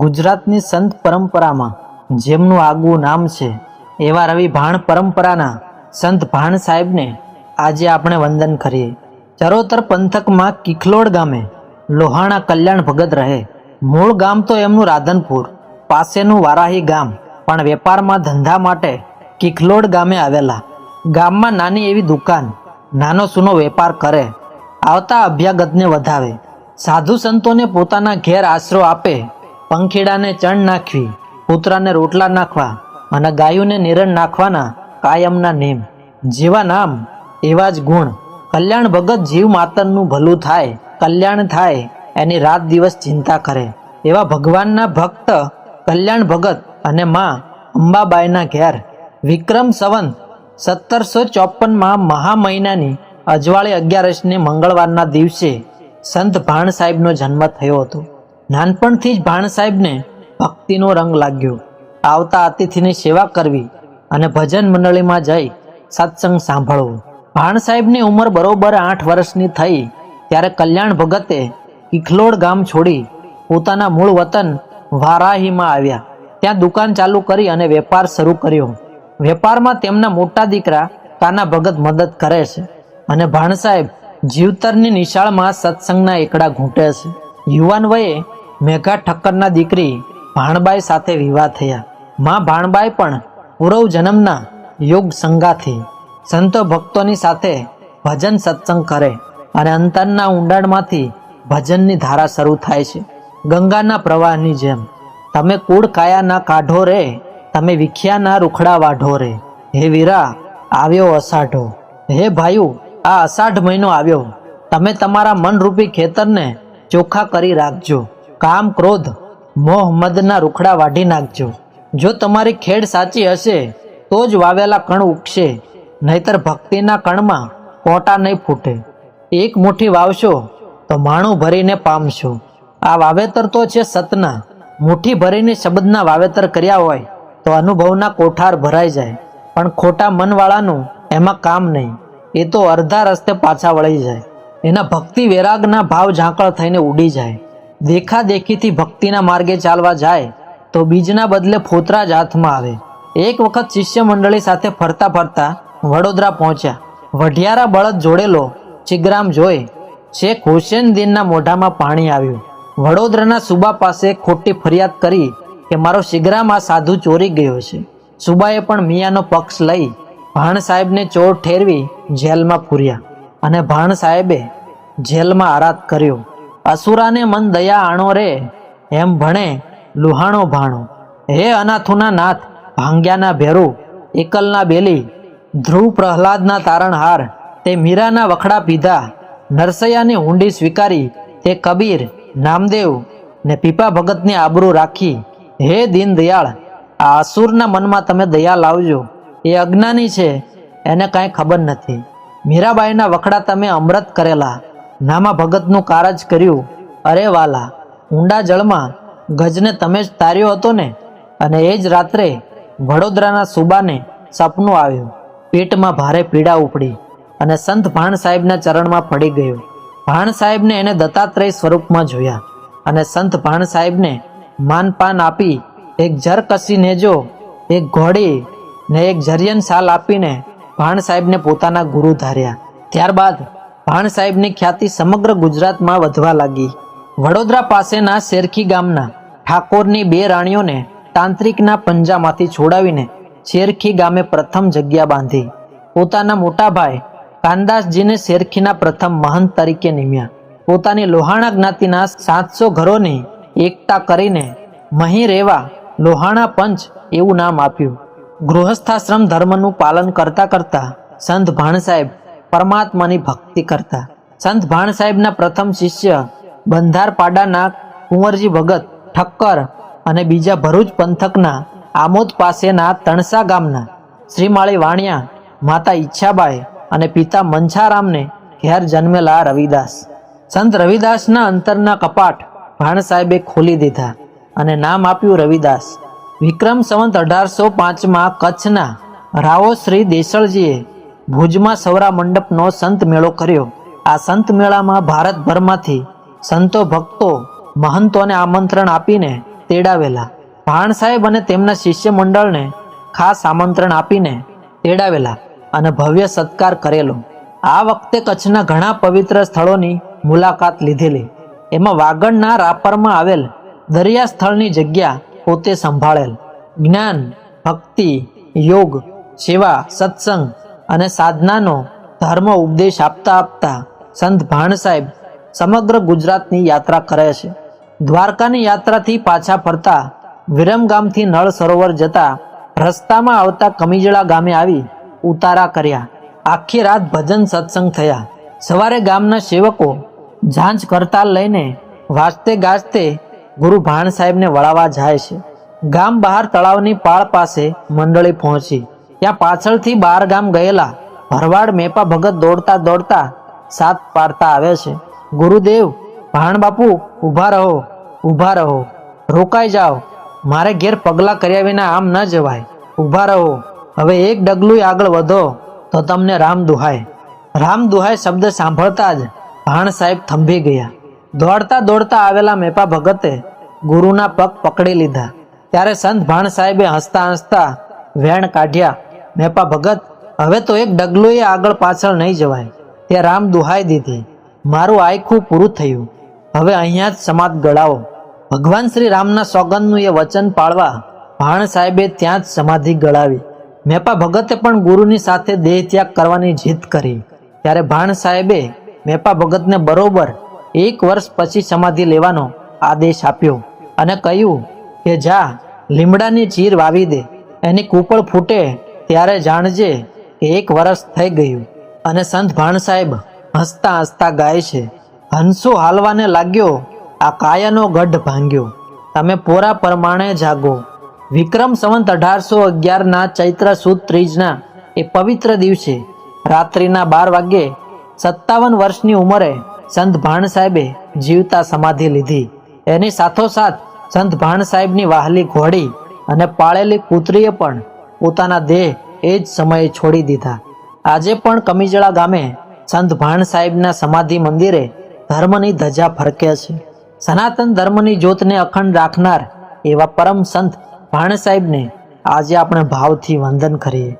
ગુજરાતની સંત પરંપરામાં જેમનું આગવું નામ છે, એવા રવિ ભાણ પરંપરાના સંત ભાણ સાહેબને આજે આપણે વંદન કરીએ. ચરોતર પંથકમાં કિખલોડ ગામે લોહાણા કલ્યાણ ભગત રહે. મૂળ ગામ તો એમનું રાધનપુર, પાસેનું વારાહી ગામ, પણ વેપારમાં ધંધા માટે કિખલોડ ગામે આવેલા. ગામમાં નાની એવી દુકાન, નાનો સૂનો વેપાર કરે, આવતા અભ્યાગતને વધાવે. સાધુ સંતોને પોતાના ઘેર આશરો આપે પંખીડાને ચણ નાખવી, કૂતરાને રોટલા નાખવા અને ગાયોને નિરણ નાખવાના કાયમના નેમ જેવા નામ, એવા જ ગુણ. કલ્યાણ ભગત જીવ માતરનું ભલું થાય, કલ્યાણ થાય, એની રાત દિવસ ચિંતા કરે. એવા ભગવાનના ભક્ત, કલ્યાણ ભગત અને માં અંબાબાઈના ઘેર. વિક્રમ સંવંત, સત્તરસો ચોપનમાં મહા મહિનાની અજવાળી અગિયારસને મંગળવારના દિવસે સંત ભાણ સાહેબનો જન્મ થયો હતો. નાનપણથી જ ભાણ સાહેબને ભક્તિનો રંગ લાગ્યો. આવતા અતિથિની સેવા કરવી અને ભજન મંડળીમાં જઈ સત્સંગ સાંભળવો. ભાણ સાહેબની ઉંમર બરોબર આઠ વર્ષની થઈ ત્યારે કલ્યાણ ભગતે કિખલોડ ગામ છોડી પોતાના મૂળ વતન વારાહીમાં આવ્યા. ત્યાં દુકાન ચાલુ કરી અને વેપાર શરૂ કર્યો. વેપારમાં તેમના મોટા દીકરા કાના ભગત મદદ કરે છે અને ભાણ સાહેબ જીવતરની નિશાળમાં સત્સંગના એકડા ઘૂંટે છે. યુવાન વયે મેઘા ઠક્કરના દીકરી ભાણબાઈ સાથે વિવાહ થયા. માં ભાણબાઈ પણ પૂર્વ જન્મના યોગ સંગાથી સંતો ભક્તોની સાથે ભજન સત્સંગ કરે અને અંતરના ઊંડાણમાંથી ભજનની ધારા શરૂ થાય છે. ગંગાના પ્રવાહની જેમ, તમે કુળ કાયાના કાઢો રે, તમે વિખ્યાના રૂખડા વાઢો રે. હે વીરા, આવ્યો અષાઢો. હે ભાઈઓ આ અષાઢ મહિનો આવ્યો. તમે તમારા મનરૂપી ખેતરને ચોખ્ખા કરી રાખજો. કામ ક્રોધ, મોહ, મદના રૂખડા વાઢી નાખજો. જો તમારી ખેડ સાચી હશે, તો જ વાવેલા કણ ઉગશે. નહીતર ભક્તિના કણમાં કોટા નહીં ફૂટે. એક મુઠ્ઠી વાવશો, તો માણું ભરીને પામશો. આ વાવેતર તો છે સતના. મુઠ્ઠી ભરીને શબ્દના વાવેતર કર્યા હોય, તો અનુભવના કોઠાર ભરાઈ જાય. પણ ખોટા મનવાળાનું એમાં કામ નહીં. એ તો અડધા રસ્તે પાછા વળી જાય. એના ભક્તિ વૈરાગના ભાવ ઝાંકળ થઈને ઉડી જાય. દેખા દેખીથી ભક્તિના માર્ગે ચાલવા જાય, તો બીજના બદલે ફોતરા જ હાથમાં આવે. એક વખત શિષ્ય મંડળી સાથે ફરતા ફરતા વડોદરા પહોંચ્યા. વઢિયારા બળદ જોડેલો ચિગ્રામ જોઈ, શેખ હુસેન દિનના મોઢામાં પાણી આવ્યું. વડોદરાના સુબા પાસે ખોટી ફરિયાદ કરી કે મારો શિગ્રામ આ સાધુ ચોરી ગયો છે. સુબાએ પણ મિયાનો પક્ષ લઈ ભાણ સાહેબને ચોર ઠેરવી જેલમાં પૂર્યા અને ભાણ સાહેબે જેલમાં આરાધ કર્યો. અસુરાને મન દયા આણો રે, એમ ભણે, લુહાણો ભાણો, હે અનાથુના નાથ, ભાંગ્યાના ભેરુ, એકલના બેલી, ધ્રુવ પ્રહલાદના તારણહાર તે મીરાના વખડા પીધા, નરસૈયાની હુંડી સ્વીકારી, તે કબીર, નામદેવ ને પીપા ભગતની આબરૂ રાખી, હે દીન દયાળ, આ અસુરના મનમાં તમે દયા લાવજો, એ અજ્ઞાની છે, એને કાંઈ ખબર નથી. મીરાબાઈના વખડા તમે અમૃત કરેલા. નામા ભગતનું કારજ કર્યું. અરે વાલા, ઊંડા જળમાં ગજને તમે જ તાર્યો હતો ને? અને એ જ રાત્રે વડોદરાના સુબાને સપનું આવ્યું. પેટમાં ભારે પીડા ઉપડી અને સંત ભાણ સાહેબના ચરણમાં પડી ગયો. ભાણ સાહેબને એને દત્તાત્રેય સ્વરૂપમાં જોયા અને સંત ભાણ સાહેબને માનપાન આપી એક જર કસીને નેજો એક ઘોડી ને એક જરિયન શાલ આપીને ભાણ સાહેબને પોતાના ગુરુ ધાર્યા. ત્યારબાદ ભાણ સાહેબની ખ્યાતિ સમગ્ર ગુજરાતમાં વધવા લાગી. વડોદરા પાસેના શેરખી ગામના ઠાકોરની બે રાણીઓને તાંત્રિકના પંજામાંથી છોડાવીને શેરખી ગામે પ્રથમ જગ્યા બાંધી. પોતાના મોટા ભાઈ કાનદાસજીને શેરખીના પ્રથમ મહંત તરીકે નિમ્યા. પોતાની લોહાણા જ્ઞાતિના સાતસો ઘરોની એકતા કરીને મહી રેવા લોહાણા પંચ એવું નામ આપ્યું. ગૃહસ્થાશ્રમ ધર્મનું પાલન કરતા કરતા સંત ભાણ સાહેબ પરમાત્માની ભક્તિ કરતા. સંત ભાણ સાહેબના પ્રથમ શિષ્ય બંધારપાડાના કુંવરજી ભગત ઠક્કર અને બીજા ભરૂચ પંથકના આમોદ પાસેના તણસા ગામના શ્રીમાળી વાણિયા, માતા ઈચ્છાબાઈ અને પિતા મંછારામને ઘેર જન્મેલા રવિદાસ. સંત રવિદાસના અંતરના કપાટ ભાણ સાહેબે ખોલી દીધા અને નામ આપ્યું રવિદાસ. વિક્રમ સંવંત અઢારસો પાંચમાં કચ્છના રાવો શ્રી દેસળજીએ ભુજમાં સૌરા મંડપનો સંત મેળો કર્યો. આ સંત મેળામાં ભારતભરમાંથી સંતો ભક્તો, મહંતોને આમંત્રણ આપીને તેડાવેલા. ભાણ સાહેબ અને તેમના શિષ્ય મંડળને ખાસ આમંત્રણ આપીને તેડાવેલા અને ભવ્ય સત્કાર કરેલો. આ વખતે કચ્છના ઘણા પવિત્ર સ્થળોની મુલાકાત લીધેલી. એમાં વાગડના રાપરમાં આવેલ દરિયા સ્થળની જગ્યા પોતે સંભાળેલ. જ્ઞાન, ભક્તિ, યોગ, સેવા, સત્સંગ અને સાધનાનો ધર્મ ઉપદેશ આપતા આપતા સંત ભાણ સાહેબ સમગ્ર ગુજરાતની યાત્રા કરે છે. દ્વારકાની યાત્રાથી પાછા ફરતા વિરમગામથી નળ સરોવર જતા રસ્તામાં આવતા કમીજળા ગામે આવી ઉતારા કર્યા. આખી રાત ભજન સત્સંગ થયા. સવારે ગામના સેવકો ઝાંઝ કરતાલ લઈને વાજતે ગાજતે ગુરુ ભાણ સાહેબને વળાવવા જાય છે. ગામ બહાર તળાવની પાળ પાસે મંડળી પહોંચી. ત્યાં પાછળથી બાર ગામ ગયેલા ભરવાડ મેપા ભગત દોડતા દોડતા સાત પાડતા આવે છે. ગુરુદેવ, ભાણ બાપુ, ઊભા રહો ઊભા રહો. રોકાઈ જાઓ. મારે ઘેર પગલાં કર્યા વિના આમ ન જવાય. ઊભા રહો. હવે એક ડગલું આગળ વધો, તો તમને રામ દુહાય. રામ દુહાય શબ્દ સાંભળતા જ ભાણ સાહેબ થંભી ગયા. દોડતા દોડતા આવેલા મેપા ભગતે ગુરુના પગ પકડી લીધા. ત્યારે સંત ભાણ સાહેબે હસતા હસતા વેણ કાઢ્યા. મેપા ભગત, હવે તો એક ડગલું આગળ પાછળ નહીં જવાય. તે રામ દુહાઈ દીધી. મારું આયખું પૂરું થયું. હવે અહીંયા જ સમાધ ગળાવો. ભગવાન શ્રી રામના સોગંદનું એ વચન પાળવા ભાણ સાહેબે ત્યાં જ સમાધિ ગળાવી. મેપા ભગતે પણ ગુરુની સાથે દેહ ત્યાગ કરવાની જીદ કરી. ત્યારે ભાણ સાહેબે મેપા ભગતને બરોબર એક વર્ષ પછી સમાધિ લેવાનો આદેશ આપ્યો અને કહ્યું કે જા, લીમડાની ચીર વાવી દે. એની કૂપળ ફૂટે ત્યારે જાણજે કે એક વર્ષ થઈ ગયું અને સંત ભાણ સાહેબ હસતા હસતા ગાય છે. હંસો હાલવાને લાગ્યો, આ કાયાનો ગઢ ભાંગ્યો. તમે પોરા પ્રમાણે જાગો. વિક્રમ સંવંત અઢારસો અગિયારના ચૈત્ર સુદ ત્રીજના એ પવિત્ર દિવસે રાત્રિના બાર વાગ્યે સત્તાવન વર્ષની ઉંમરે સંત ભાણ સાહેબે જીવતા સમાધિ લીધી. એની સાથોસાથ સંત ભાણ સાહેબની વાહલી ઘોડી અને પાળેલી કૂતરીએ પણ પોતાના દેહ એ જ સમયે છોડી દીધા. આજે પણ કમીજળા ગામે સંત ભાણ સાહેબના સમાધિ મંદિરે ધર્મની ધજા ફરકે છે. સનાતન ધર્મની જ્યોતને અખંડ રાખનાર એવા પરમ સંત ભાણ સાહેબને આજે આપણે ભાવથી વંદન કરીએ.